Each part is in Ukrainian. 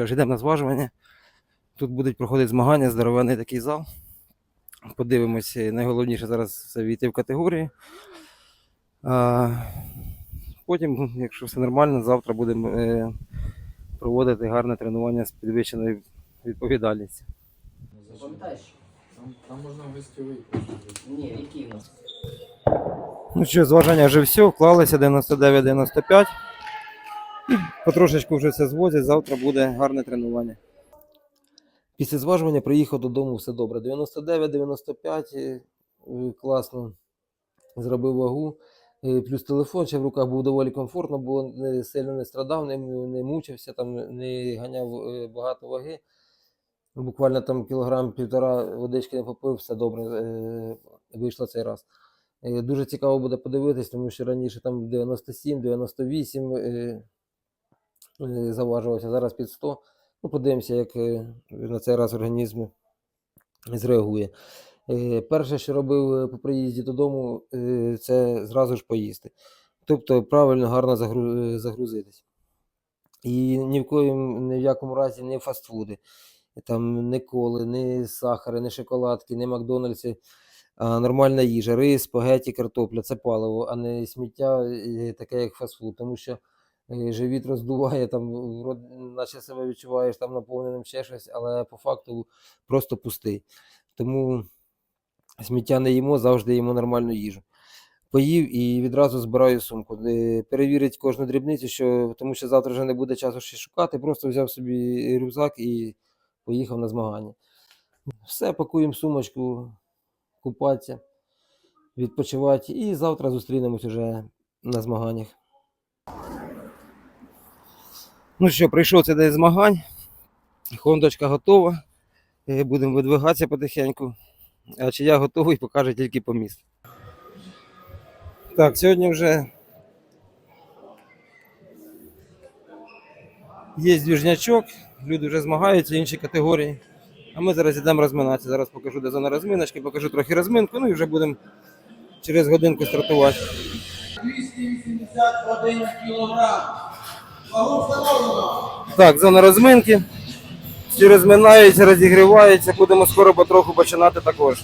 Тож йдемо на зважування. Тут будуть проходити змагання, здоровенний такий зал. Подивимось, е, найголовніше зараз це війти в категорії. А, потім, якщо все нормально, завтра будемо е, проводити гарне тренування з підвищеною відповідальністю. Пам'ятаєш? Там, там можна гостьовий. Ні, який в нас? Ну що, зважання вже все, вклалися 99-95. Потрошечку вже все звозять, завтра буде гарне тренування. Після зважування приїхав додому, все добре. 99-95, е, класно зробив вагу. Е, Плюс телефон ще в руках був доволі комфортно, бо не сильно не страдав, не, не мучився, там не ганяв е, багато ваги. Буквально там кілограм півтора водички не попив, все добре вийшло цей раз. Дуже цікаво буде подивитись, тому що раніше там 97, 98 е, е, заважувався, зараз під 100. Ну, подивимося, як е, на цей раз організм зреагує. Е, Перше, що робив е, по приїзді додому, е, це зразу ж поїсти. Тобто правильно, гарно загру- е, загрузитись. І ні в коїм, ні в якому разі не фастфуди. Там не коли, не сахари, не шоколадки, не Макдональдси а нормальна їжа, рис, спагеті, картопля це паливо, а не сміття, е, таке як фастфуд. Тому що е, живіт роздуває, там, наче себе відчуваєш там наповненим ще щось, але по факту просто пустий. Тому сміття не їмо, завжди їмо нормальну їжу. Поїв і відразу збираю сумку. Е, Перевірить кожну дрібницю, що, тому що завтра вже не буде часу ще шукати. Просто взяв собі рюкзак і поїхав на змагання. Все, пакуємо сумочку, купатися, відпочивати. І завтра зустрінемось уже на змаганнях. Ну що, прийшов цей день змагань. Хондочка готова. Е, Будемо видвигатися потихеньку. А чи я готовий, покаже тільки по місту. Так, сьогодні вже є двіжнячок, люди вже змагаються, інші категорії. А ми зараз йдемо розминатися. Зараз покажу, де зона розминочки, покажу трохи розминку, ну і вже будемо через годинку стартувати. 281 кілограм. Так, зона розминки. Всі розминаються, розігріваються, будемо скоро потроху починати також.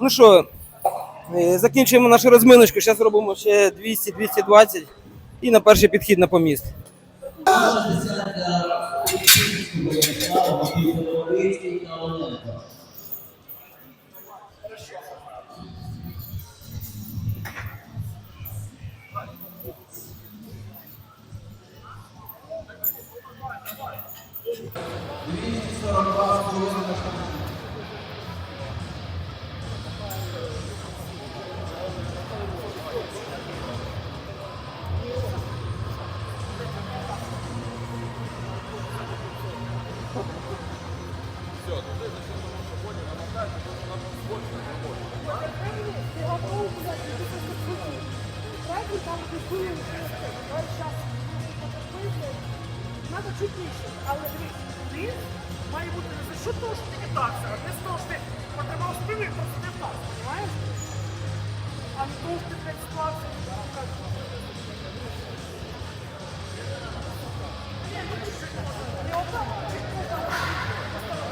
Ну що, е, закінчуємо нашу розминочку. Зараз робимо ще 200-220 і на перший підхід на поміст. Надо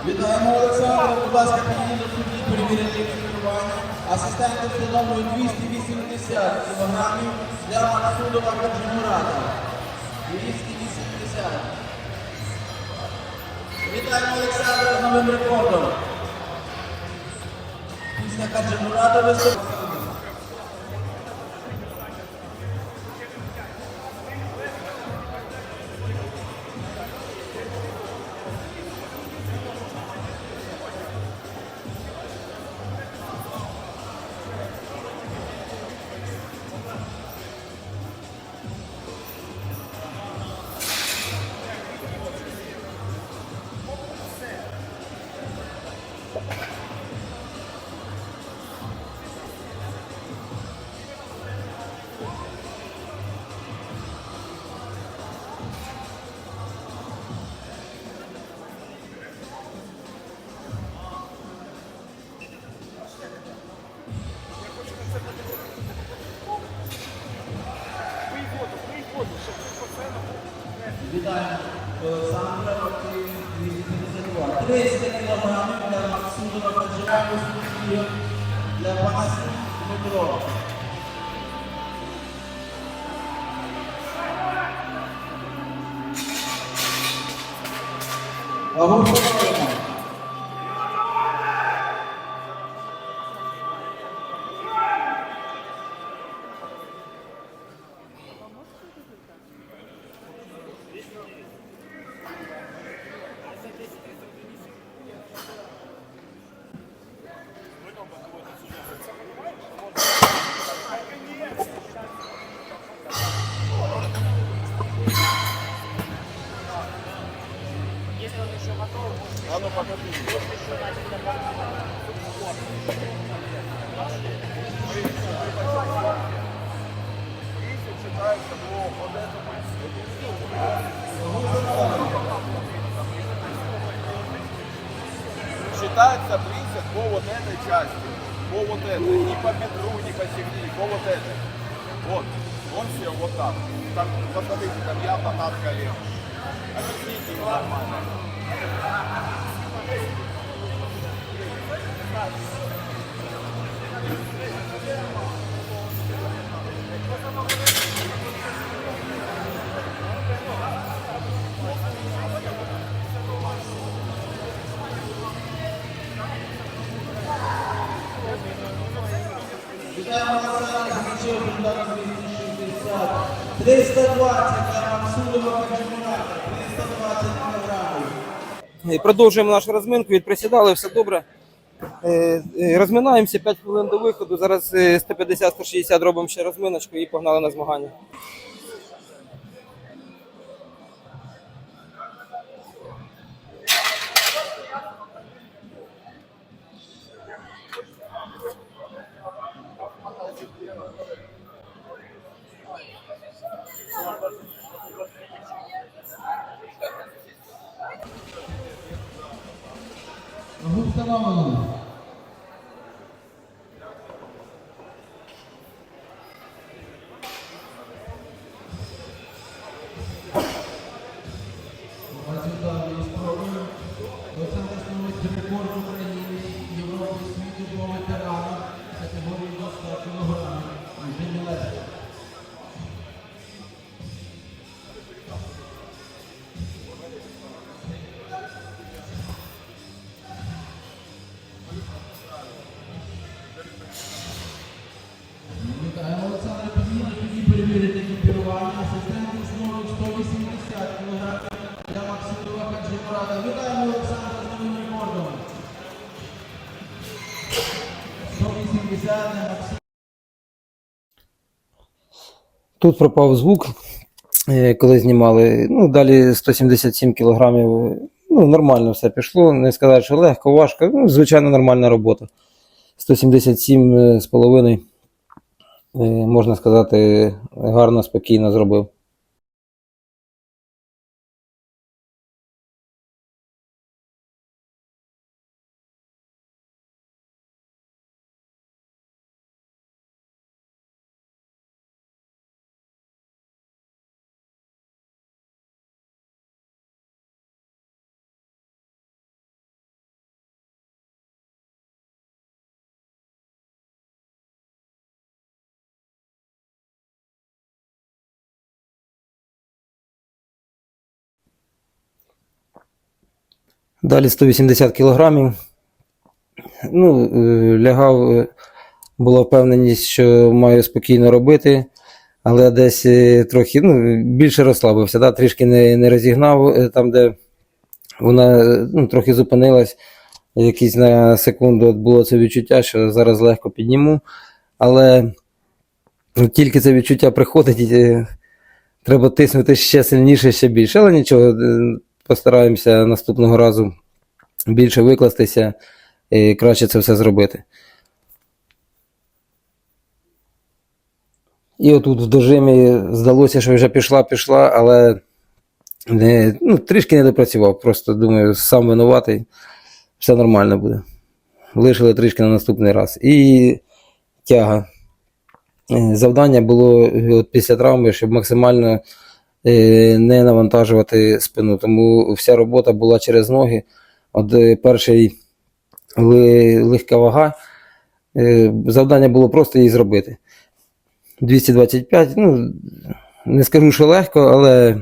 Вітаємо Олександра. Будь ласка, підійдіть до судді, перевірити тренування. Асистенти встановлюють 280 кілограмів для Максудова Каджимурата. 280. Вітаємо Олександра з новим рекордом. Після Каджимурата виступає. Вагу встановлено. Считается 30 по вот этой части, по вот этой, не по бедру, не по стегне, по вот этой. Вот, он все вот так. Так, посмотрите, там явно над коленом. Объясните ему нормально. Вітаємо Олександра Зінчев, кандидат 260. 320 для Максудова Продовжуємо нашу розминку, відприсідали, все добре. Е, е, Розминаємося 5 хвилин до виходу. Зараз е, 150-160 робимо ще розминочку і погнали на змагання. করতে পারব না Тут пропав звук, е, коли знімали. Ну, далі 177 кілограмів. Ну, нормально все пішло. Не сказати, що легко, важко. Ну, звичайно, нормальна робота. 177 е, е, можна сказати, гарно, спокійно зробив. Далі 180 кілограмів. Ну, е, лягав, е, була впевненість, що маю спокійно робити, але десь е, трохи ну, більше розслабився, да? трішки не, не розігнав там, де вона ну, трохи зупинилась. Якісь на секунду було це відчуття, що зараз легко підніму. Але тільки це відчуття приходить, треба тиснути ще сильніше, ще більше. Але нічого, постараємося наступного разу більше викластися і краще це все зробити. І отут в дожимі здалося, що вже пішла, пішла, але не, ну, трішки не допрацював. Просто думаю, сам винуватий, все нормально буде. Лишили трішки на наступний раз. І тяга. Е, Завдання було от після травми, щоб максимально не навантажувати спину. Тому вся робота була через ноги. От е, перший легка вага. е, Завдання було просто її зробити. 225, ну, не скажу, що легко, але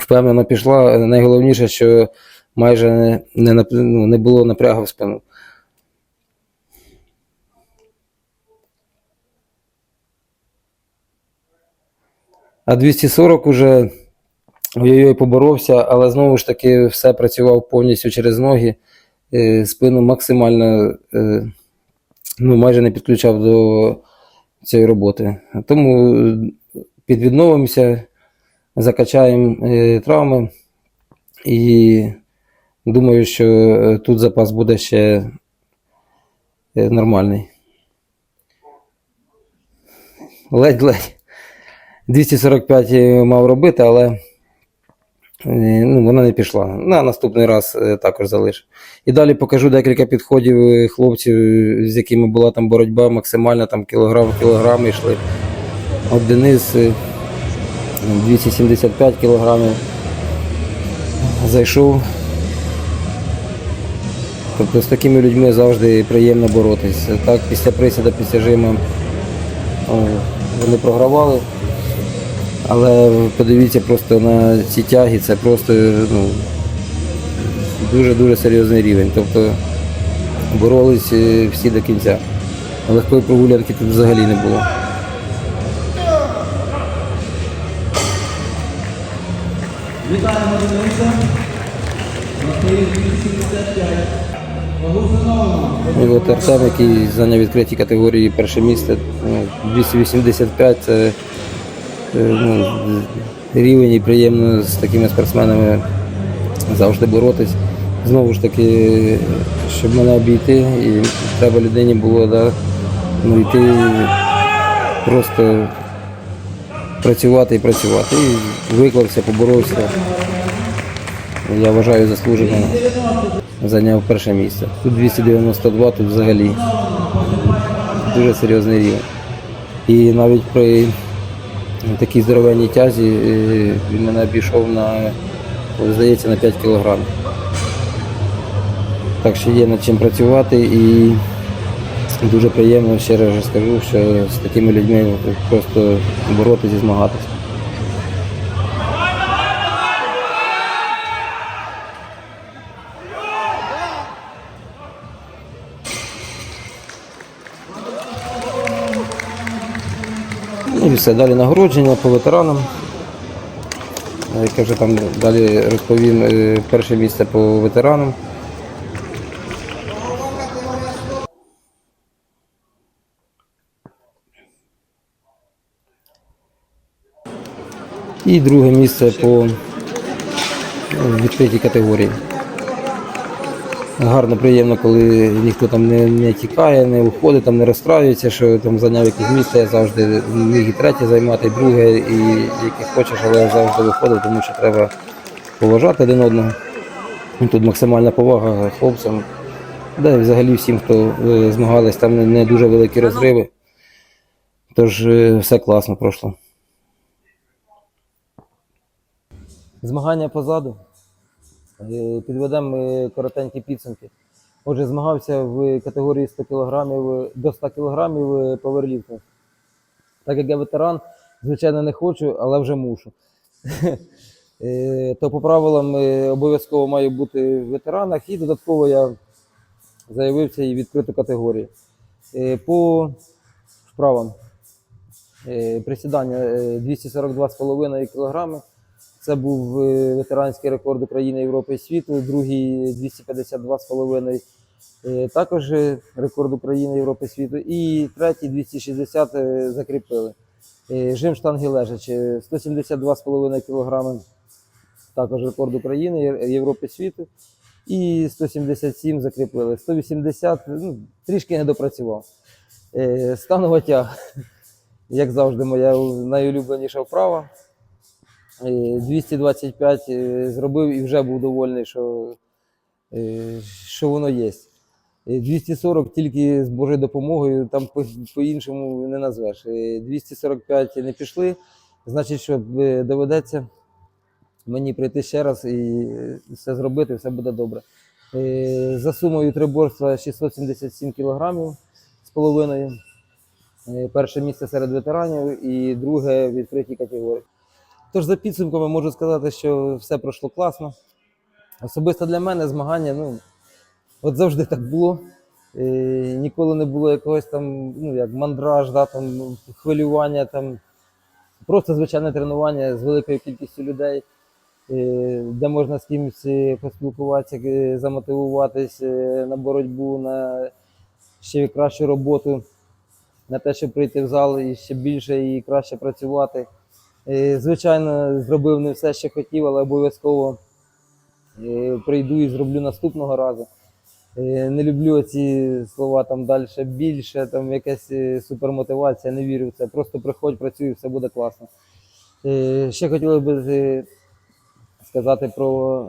впевнено пішла. Найголовніше, що майже не, не, ну, не було напрягу в спину. А 240 уже ой-ой-ой поборовся, але знову ж таки все працював повністю через ноги. Е, Спину максимально е, ну, майже не підключав до цієї роботи. Тому е, підвідновимося, закачаємо травми і думаю, що тут запас буде ще нормальний. Ледь-ледь. 245 мав робити, але е, ну, вона не пішла. На наступний раз е, також залишу. І далі покажу декілька підходів е, хлопців, з якими була там боротьба максимальна, там кілограм в кілограм йшли. От Денис е, 275 кілограмів зайшов. Тобто з такими людьми завжди приємно боротись. Так, після присіда, після жима вони програвали. Але подивіться просто на ці тяги, це просто ну, дуже-дуже серйозний рівень. Тобто боролись е, всі до кінця. Легкої прогулянки тут взагалі не було. Вітаємо Дениса. Рахує 275. Вагу встановлено. І от Артем, який зайняв відкритій категорії перше місце, ну, 285 це е, ну, рівень і приємно з такими спортсменами завжди боротись. Знову ж таки, щоб мене обійти, і треба людині було да, ну, йти просто працювати і працювати. І виклався, поборовся. Я вважаю заслужено зайняв перше місце. Тут 292, тут взагалі дуже серйозний рівень. І навіть при такій здоровенній тязі він мене обійшов на, здається, на 5 кілограмів. Так що є над чим працювати і дуже приємно, ще раз скажу, що з такими людьми просто боротися і змагатися. І все, далі нагородження по ветеранам. Е, Як я вже там далі розповім е, перше місце по ветеранам. І друге місце по ну, відкритій категорії. Гарно, приємно, коли ніхто там не, не тікає, не уходить, там не розстраюється, що там зайняв якесь місце, я завжди міг і третє займати, і друге, і яке хочеш, але я завжди виходив, тому що треба поважати один одного. Тут максимальна повага хлопцям, да і взагалі всім, хто е, змагались, там не, дуже великі розриви. Тож е, все класно пройшло. Змагання позаду. Е, Підведемо е, коротенькі підсумки. Отже, змагався в категорії 100 кг до 100 кг поверліфтинг. Так як я ветеран, звичайно, не хочу, але вже мушу. Е, То по правилам е, обов'язково маю бути в ветеранах і додатково я заявився і відкриту категорію. Е, По вправам е, присідання е, 242,5 кг. Це був е, ветеранський рекорд України, Європи і світу, другий 252,5. е, Також рекорд України, Європи і світу. І третій 260 е, закріпили. Жим штанги лежачі 172,5 кг. Також рекорд України, Європи і світу. І 177 закріпили. 180 ну, трішки не допрацював. Станова тяг, як завжди, моя найулюбленіша вправа. Е, 225 е, зробив і вже був довольний, що, е, що воно є. Е, 240 тільки з Божою допомогою, там по- по-іншому не назвеш. Е, 245 не пішли. значить, що е, доведеться мені прийти ще раз і е, все зробити, все буде добре. Е, За сумою триборства 677 кілограмів з половиною. Е, Перше місце серед ветеранів і друге в відкритій категорії. Тож за підсумками можу сказати, що все пройшло класно. Особисто для мене змагання, ну, от завжди так було. Е, ніколи не було якогось там, ну, як мандраж, да, там, хвилювання, там, просто звичайне тренування з великою кількістю людей, е, де можна з кимось е, поспілкуватися, е, замотивуватись на боротьбу, на ще кращу роботу, на те, щоб прийти в зал і ще більше і краще працювати. Звичайно, зробив не все, що хотів, але обов'язково е, прийду і зроблю наступного разу. Е, Не люблю ці слова там далі більше, там якась е, супермотивація, не вірю в це. Просто приходь, працюй, все буде класно. Ще хотілося б сказати про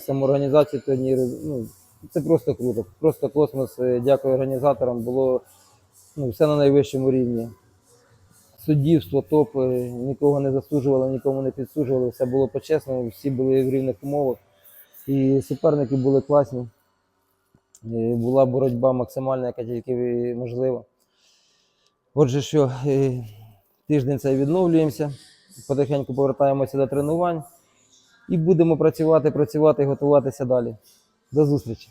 самоорганізацію турніру. Ну, це просто круто, просто космос. Дякую організаторам. Було ну, все на найвищому рівні. Суддівство, топ, нікого не засуджували, нікому не підсуджували, все було по-чесному, всі були в рівних умовах. І суперники були класні. Була боротьба максимальна, яка тільки можлива. Отже, що е, тиждень цей відновлюємося, потихеньку повертаємося до тренувань і будемо працювати, працювати і готуватися далі. До зустрічі!